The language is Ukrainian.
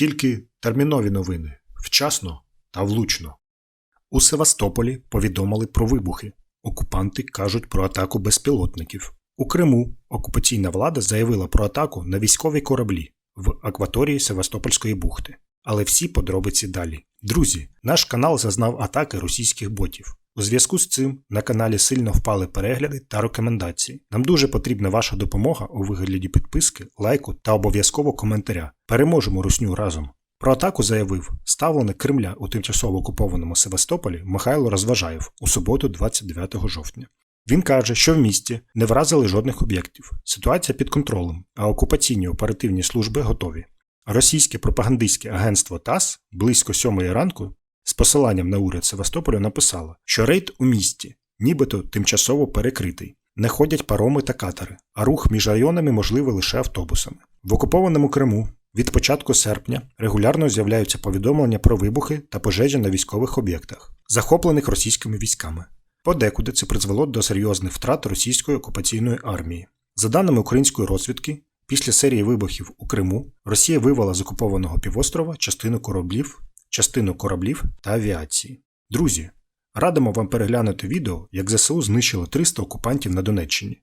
Тільки термінові новини вчасно та влучно. У Севастополі повідомили про вибухи. Окупанти кажуть про атаку безпілотників. У Криму окупаційна влада заявила про атаку на військові кораблі в акваторії Севастопольської бухти. Але всі подробиці далі. Друзі, наш канал зазнав атаки російських ботів. У зв'язку з цим на каналі сильно впали перегляди та рекомендації. Нам дуже потрібна ваша допомога у вигляді підписки, лайку та обов'язково коментаря. Переможемо русню разом. Про атаку заявив ставленик Кремля у тимчасово окупованому Севастополі Михайло Розважаєв у суботу, 29 жовтня. Він каже, що в місті не вразили жодних об'єктів. Ситуація під контролем, а окупаційні оперативні служби готові. Російське пропагандистське агентство ТАСС близько сьомої ранку з посиланням на уряд Севастополя написало, що рейд у місті нібито тимчасово перекритий. Не ходять пароми та катери, а рух між районами можливий лише автобусами. В окупованому Криму від початку серпня регулярно з'являються повідомлення про вибухи та пожежі на військових об'єктах, захоплених російськими військами. Подекуди це призвело до серйозних втрат російської окупаційної армії. За даними української розвідки, після серії вибухів у Криму Росія вивела з окупованого півострова частину кораблів, частину кораблів та авіації. Друзі, радимо вам переглянути відео, як ЗСУ знищило 300 окупантів на Донеччині.